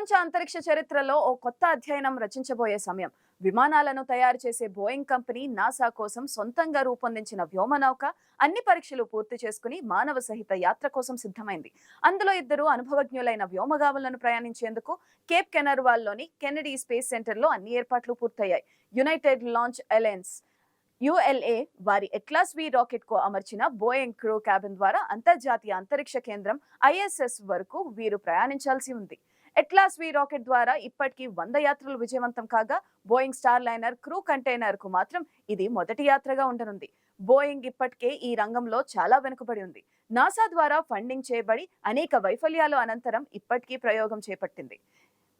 ప్రపంచ అంతరిక్ష చరిత్రలో ఓ కొత్త అధ్యయనం రచించబోయే సమయం. విమానాలను తయారు చేసే బోయింగ్ కంపెనీ నాసా కోసం సొంతంగా రూపొందించిన వ్యోమనౌక అన్ని పరీక్షలు పూర్తి చేసుకుని మానవ సహిత యాత్ర కోసం సిద్ధమైంది. అందులో ఇద్దరు అనుభవజ్ఞులైన వ్యోమగాములను ప్రయాణించేందుకు కేప్ కెనర్వాల్లోని కెనడీ స్పేస్ సెంటర్లో అన్ని ఏర్పాట్లు పూర్తయ్యాయి. యునైటెడ్ లాంచ్ అలయన్స్ యుఎల్ఏ వారి ఎట్లాస్ వి రాకెట్కు అమర్చిన బోయింగ్ క్రూ క్యాబిన్ ద్వారా అంతర్జాతీయ అంతరిక్ష కేంద్రం ఐఎస్ఎస్ వరకు వీరు ప్రయాణించాల్సి ఉంది. ఎట్లాస్ వి రాకెట్ ద్వారా ఇప్పటికీ వంద యాత్రలు విజయవంతం కాగా బోయింగ్ స్టార్ లైనర్ క్రూ కంటైనర్కు మాత్రం ఇది మొదటి యాత్రగా ఉండనుంది. బోయింగ్ ఇప్పటికే ఈ రంగంలో చాలా వెనుకబడి ఉంది. నాసా ద్వారా ఫండింగ్ చేయబడి అనేక వైఫల్యాలు అనంతరం ఇప్పటికీ ప్రయోగం చేపట్టింది.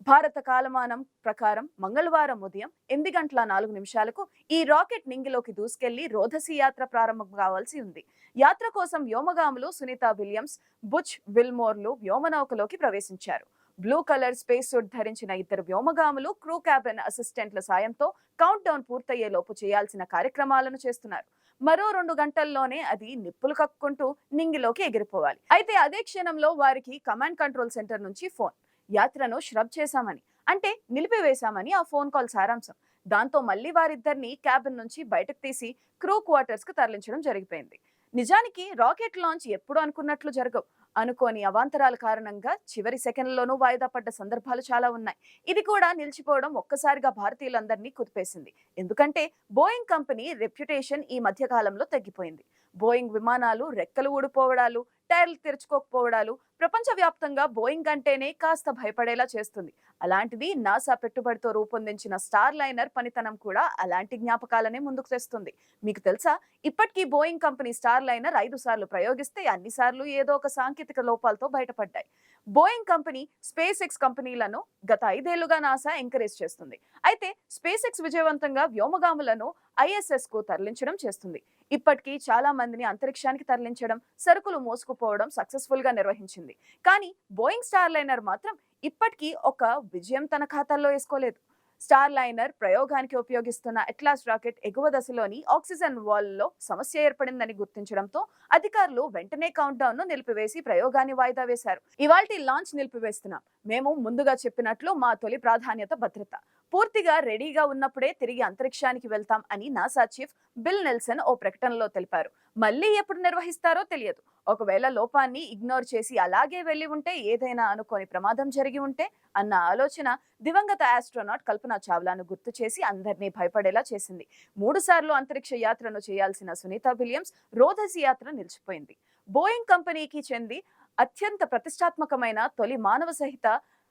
భారత కాలమానం ప్రకారం మంగళవారం ఉదయం ఎనిమిది గంటల నాలుగు నిమిషాలకు ఈ రాకెట్ నింగిలోకి దూసుకెళ్ళి రోధసి యాత్ర ప్రారంభం కావాల్సి ఉంది. యాత్ర కోసం వ్యోమగాములు సునీత విలియమ్స్ బుచ్ విల్మోర్లు వ్యోమనౌకలోకి ప్రవేశించారు. బ్లూ కలర్ స్పేస్ సూట్ ధరించిన ఇద్దరు వ్యోమగాములు క్రూ క్యాబిన్ అసిస్టెంట్ల సాయంతో కౌంట్ డౌన్ పూర్తయ్యే లోపు చేయాల్సిన కార్యక్రమాలను చేస్తున్నారు. మరో రెండు గంటల్లోనే అది నిప్పులు కక్కుంటూ నింగిలోకి ఎగిరిపోవాలి. అయితే అదే క్షణంలో వారికి కమాండ్ కంట్రోల్ సెంటర్ నుంచి ఫోన్. యాత్రను ష్రబ్ చేశామని అంటే నిలిపివేశామని ఆ ఫోన్ కాల్ సారాంశం. దాంతో మళ్ళీ వారిద్దరిని క్యాబిన్ నుంచి బయటకు తీసి క్రూ క్వార్టర్స్కు తరలించడం జరిగిపోయింది. నిజానికి రాకెట్ లాంచ్ ఎప్పుడు అనుకున్నట్లు జరగవు. అనుకోని అవాంతరాల కారణంగా చివరి సెకండ్లోనూ వాయిదా పడ్డ సందర్భాలు చాలా ఉన్నాయి. ఇది కూడా నిలిచిపోవడం ఒక్కసారిగా భారతీయులందరినీ కుదిపేసింది. ఎందుకంటే బోయింగ్ కంపెనీ రెప్యుటేషన్ ఈ మధ్య కాలంలో తగ్గిపోయింది. బోయింగ్ విమానాలు రెక్కలు ఊడిపోవడాలు టైర్లు తెరుచుకోకపోవడాలు ప్రపంచవ్యాప్తంగా బోయింగ్ అంటేనే కాస్త భయపడేలా చేస్తుంది. అలాంటిది నాసా పెట్టుబడితో రూపొందించిన స్టార్ లైనర్ పనితనం కూడా అలాంటి జ్ఞాపకాలనే ముందుకు తెస్తుంది. మీకు తెలుసా? ఇప్పటికీ బోయింగ్ కంపెనీ స్టార్ లైనర్ ఐదు సార్లు ప్రయోగిస్తే అన్ని సార్లు ఏదో ఒక సాంకేతిక లోపాలతో బయటపడ్డాయి. బోయింగ్ కంపెనీ స్పేస్ ఎక్స్ కంపెనీలను గత ఐదేళ్ళుగా నాసా ఎంకరేజ్ చేస్తుంది. అయితే స్పేస్ ఎక్స్ విజయవంతంగా వ్యోమగాములను ఐఎస్ఎస్కు తరలించడం చేస్తుంది. ఇప్పటికీ చాలా మందిని అంతరిక్షానికి తరలించడం సరుకులు మోసుకు సక్సెస్ఫుల్గా నిర్వహించింది. కానీ బోయింగ్ స్టార్ లైనర్ మాత్రం ఇప్పటికీ ఒక విజయం తన ఖాతాల్లో వేసుకోలేదు. స్టార్ లైనర్ ప్రయోగానికి ఉపయోగిస్తున్న అట్లాస్ రాకెట్ ఎగువ దశలోని ఆక్సిజన్ వాల్లో సమస్య ఏర్పడిందని గుర్తించడంతో అధికారులు వెంటనే కౌంట్ డౌన్ను నిలిపివేసి ప్రయోగాన్ని వాయిదా వేశారు. ఇవాల్టి లాంచ్ నిలిపివేస్తున్నాం. మేము ముందుగా చెప్పినట్లు మా తొలి ప్రాధాన్యత భద్రత. పూర్తిగా రెడీగా ఉన్నప్పుడే తిరిగి అంతరిక్షానికి వెళ్తాం అని నాసా చీఫ్ బిల్ నెల్సన్ ఓ ప్రకటనలో తెలిపారు. మళ్ళీ ఎప్పుడు నిర్వహిస్తారో తెలియదు. ఒకవేళ లోపాన్ని ఇగ్నోర్ చేసి అలాగే వెళ్ళి ఉంటే ఏదైనా అనుకోని ప్రమాదం జరిగి ఉంటే అన్న ఆలోచన దివంగత ఆస్ట్రోనాట్ కల్పన చావ్లాను గుర్తు చేసి అందరినీ భయపడేలా చేసింది. మూడుసార్లు అంతరిక్ష యాత్రను చేయాల్సిన సునీత విలియమ్స్ రోధసి యాత్ర నిలిచిపోయింది. బోయింగ్ కంపెనీకి చెంది అత్యంత ప్రతిష్టాత్మకమైన తొలి మానవ సహిత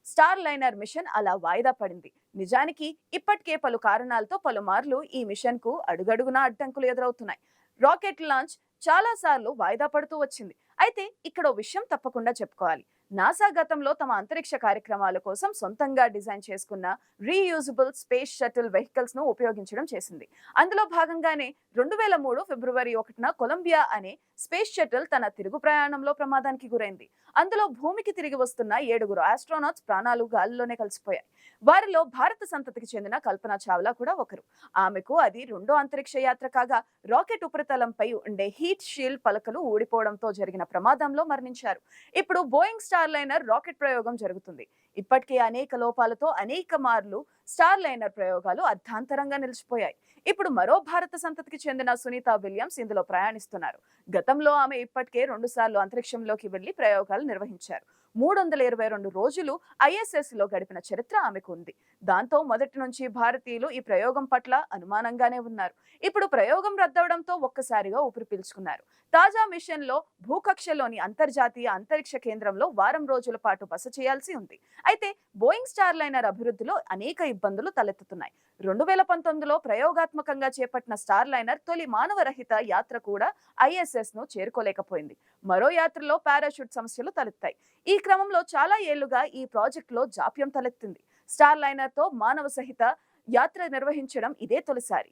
స్టార్ లైనర్ మిషన్ అలా వాయిదా పడింది. నిజానికి ఇప్పటికే పలు కారణాలతో పలుమార్లు ఈ మిషన్కు అడుగడుగునా అడ్డంకులు ఎదురవుతున్నాయి. రాకెట్ లాంచ్ చాలా సార్లు వాయిదా పడుతూ వచ్చింది. అయితే ఇక్కడ విషయం తప్పకుండా చెప్పుకోవాలి. నాసా గతంలో తమ అంతరిక్ష కార్యక్రమాల కోసం సొంతంగా డిజైన్ చేసుకున్న రీయూజబుల్ స్పేస్ షటిల్ వెహికల్స్ను ఉపయోగించడం చేసింది. అందులో భాగంగానే రెండు వేల మూడు ఫిబ్రవరి ఒకటిన కొలంబియా అనే స్పేస్ షటిల్ తన తిరుగు ప్రయాణంలో ప్రమాదానికి గురైంది. అందులో భూమికి తిరిగి వస్తున్న ఏడుగురు ఆస్ట్రోనాట్స్ ప్రాణాలు గాలిలోనే కలిసిపోయాయి. వారిలో భారత సంతతికి చెందిన కల్పన చావ్లా కూడా ఒకరు. ఆమెకు అది రెండో అంతరిక్ష యాత్ర కాగా రాకెట్ ఉపరితలంపై ఉండే హీట్ షీల్డ్ పలకలు ఊడిపోవడంతో జరిగిన ప్రమాదంలో మరణించారు. ఇప్పుడు Boeing star Starliner rocket ప్రయోగం జరుగుతుంది. ఇప్పటికే అనేక లోపాలతో అనేక మార్లు స్టార్ లైనర్ ప్రయోగాలు అర్ధాంతరంగా నిలిచిపోయాయి. ఇప్పుడు మరో భారత సంతతికి చెందిన సునీత విలియమ్స్ ఇందులో ప్రయాణిస్తున్నారు. గతంలో ఆమె ఇప్పటికే రెండు సార్లు అంతరిక్షంలోకి వెళ్ళి ప్రయోగాలు నిర్వహించారు. మూడు వందల ఇరవై రెండు రోజులు ఐఎస్ఎస్లో గడిపిన చరిత్ర ఆమెకు ఉంది దాంతో మొదటి నుంచి భారతీయులు ఈ ప్రయోగం పట్ల అనుమానంగానే ఉన్నారు. ఇప్పుడు ప్రయోగం రద్దవడంతో ఒక్కసారిగా ఊపిరి పీల్చుకున్నారు. తాజా మిషన్లో భూకక్షలోని అంతర్జాతీయ అంతరిక్ష కేంద్రంలో వారం రోజుల పాటు బస చేయాల్సి ఉంది. అయితే బోయింగ్ స్టార్ లైనర్ అభివృద్ధిలో అనేక ఇబ్బందులు తలెత్తుతున్నాయి. రెండు వేల పంతొమ్మిదిలో ప్రయోగాత్మకంగా చేపట్టిన స్టార్ లైనర్ తొలి మానవరహిత యాత్ర కూడా ఐఎస్ఎస్ను చేరుకోలేకపోయింది. మరో యాత్రలో పారాషూట్ సమస్యలు తలెత్తాయి. ఈ క్రమంలో చాలా ఏళ్ళుగా ఈ ప్రాజెక్టులో జాప్యం తలెత్తింది. స్టార్ లైనర్తో మానవ సహిత యాత్ర నిర్వహించడం ఇదే తొలిసారి.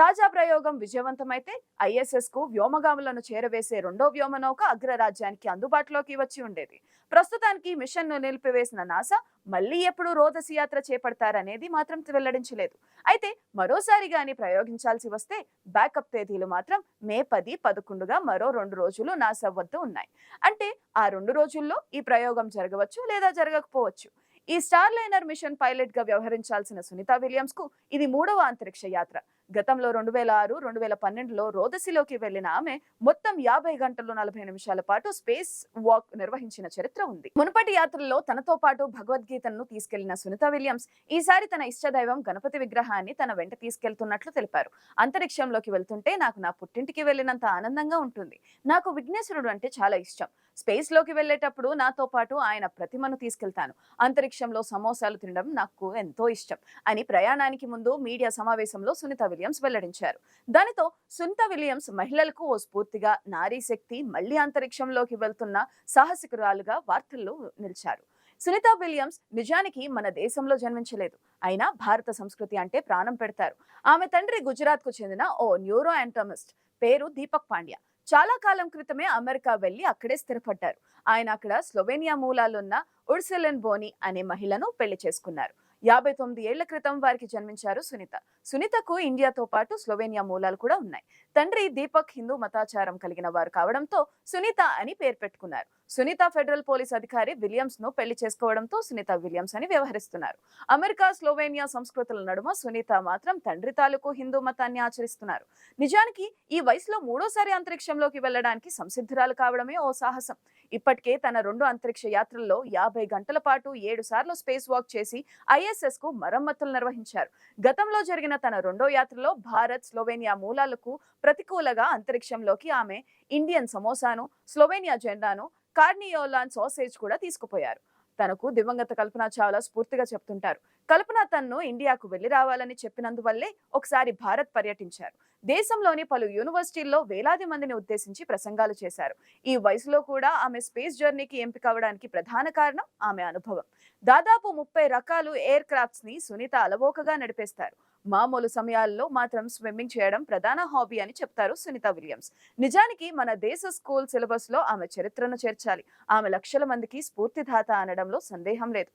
తాజా ప్రయోగం విజయవంతమైతే ఐఎస్ఎస్కు వ్యోమగాములను చేరవేసే రెండో వ్యోమనౌక అగ్రరాజ్యానికి అందుబాటులోకి వచ్చి ఉండేది. ప్రస్తుతానికి మిషన్ను నిలిపివేసిన నాసా మళ్ళీ ఎప్పుడు రోదసి యాత్ర చేపడతారనేది మాత్రం వెల్లడించలేదు. అయితే మరోసారి గాని ప్రయోగించాల్సి వస్తే బ్యాకప్ తేదీలు మాత్రం మే పది పదకొండుగా మరో రెండు రోజులు నాసా వద్ద ఉన్నాయి. అంటే ఆ రెండు రోజుల్లో ఈ ప్రయోగం జరగవచ్చు లేదా జరగకపోవచ్చు. ఈ స్టార్ లైనర్ మిషన్ పైలట్గా వ్యవహరించాల్సిన సునీత విలియమ్స్కు ఇది మూడవ అంతరిక్ష యాత్ర. గతంలో రెండు వేల ఆరు రెండు వేల పన్నెండులో రోదసిలోకి వెళ్ళిన ఆమె మొత్తం యాభై గంటలు నలభై నిమిషాల పాటు స్పేస్ వాక్ నిర్వహించిన చరిత్ర ఉంది. మునుపటి యాత్రల్లో తనతో పాటు భగవద్గీతను తీసుకెళ్ళిన సునీత విలియమ్స్ ఈసారి తన ఇష్టదైవం గణపతి విగ్రహాన్ని తన వెంట తీసుకెళ్తున్నట్లు తెలిపారు. అంతరిక్షంలోకి వెళ్తుంటే నాకు నా పుట్టింటికి వెళ్ళినంత ఆనందంగా ఉంటుంది. నాకు విఘ్నేశ్వరుడు అంటే చాలా ఇష్టం. స్పేస్లోకి వెళ్ళేటప్పుడు నాతో పాటు ఆయన ప్రతిమను తీసుకెళ్తాను. అంతరిక్షంలో సమోసాలు తినడం నాకు ఎంతో ఇష్టం అని ప్రయాణానికి ముందు మీడియా సమావేశంలో సునీత విలియమ్స్ వెల్లడించారు. దానితో సునీత విలియమ్స్ మహిళలకు ఓ స్ఫూర్తిగా నారీ శక్తి మళ్ళీ అంతరిక్షంలోకి వెళ్తున్న సాహసికురాలుగా వార్తల్లో నిలిచారు. సునీత విలియమ్స్ నిజానికి మన దేశంలో జన్మించలేదు. అయినా భారత సంస్కృతి అంటే ప్రాణం పెడతారు. ఆమె తండ్రి గుజరాత్కు చెందిన ఓ న్యూరో యాంటమిస్ట్ పేరు దీపక్ పాండ్యా. చాలా కాలం క్రితమే అమెరికా వెళ్ళి అక్కడే స్థిరపడ్డారు. ఆయన అక్కడ స్లోవేనియా మూలాలున్న ఉర్సెలెన్ బోని అనే మహిళను పెళ్ళి చేసుకున్నారు. యాభై తొమ్మిది ఏళ్ళ క్రితం వారికి జన్మించారు సునీత. సునీతకు ఇండియాతో పాటు స్లోవేనియా మూలాలు కూడా ఉన్నాయి. తండ్రి దీపక్ హిందూ మతాచారం కలిగిన వారు కావడంతో సునీత అని పేరు పెట్టుకున్నారు. సునీత ఫెడరల్ పోలీస్ అధికారి విలియమ్స్ను పెళ్ళి చేసుకోవడంతో సునీత విలియమ్స్ అని వ్యవహరిస్తున్నారు. అమెరికా స్లోవేనియా సంస్కృతుల నడుమ సునీత మాత్రం తండ్రి తాలూకు హిందూ మతాన్ని ఆచరిస్తున్నారు. నిజానికి ఈ వయసులో మూడోసారి అంతరిక్షంలోకి వెళ్ళడానికి సంసిద్ధురాలు కావడమే ఓ సాహసం. ఇప్పటికే తన రెండు అంతరిక్ష యాత్రల్లో యాభై గంటల పాటు ఏడు సార్లు స్పేస్ వాక్ చేసి ఐఎస్ఎస్కు మరమ్మతులు నిర్వహించారు. గతంలో జరిగిన తన రెండో యాత్రలో భారత్ స్లోవేనియా మూలాలకు ప్రతికూలగా అంతరిక్షంలోకి ఆమె ఇండియన్ సమోసాను స్లోవేనియా జెండాను కార్నియోలాన్ సాసేజ్ కూడా తీసుకుపోయారు. తనకు దివంగత కల్పన చావ్లా స్ఫూర్తిగా చెప్తుంటారు. కల్పన తన్ను ఇండియాకు వెళ్ళి రావాలని చెప్పినందువల్లే ఒకసారి భారత్ పర్యటించారు. దేశంలోని పలు యూనివర్సిటీల్లో వేలాది మందిని ఉద్దేశించి ప్రసంగాలు చేశారు. ఈ వయసులో కూడా ఆమె స్పేస్ జర్నీకి ఎంపిక అవడానికి ప్రధాన కారణం ఆమె అనుభవం. దాదాపు ముప్పై రకాలు ఎయిర్ క్రాఫ్ట్స్ని సునీత అలవోకగా నడిపేస్తారు. మామూలు సమయాల్లో మాత్రం స్విమ్మింగ్ చేయడం ప్రధాన హాబీ అని చెప్తారు సునీత విలియమ్స్. నిజానికి మన దేశ స్కూల్ సిలబస్లో ఆమె చరిత్రను చేర్చాలి. ఆమె లక్షల మందికి స్ఫూర్తిదాత అనడంలో సందేహం లేదు.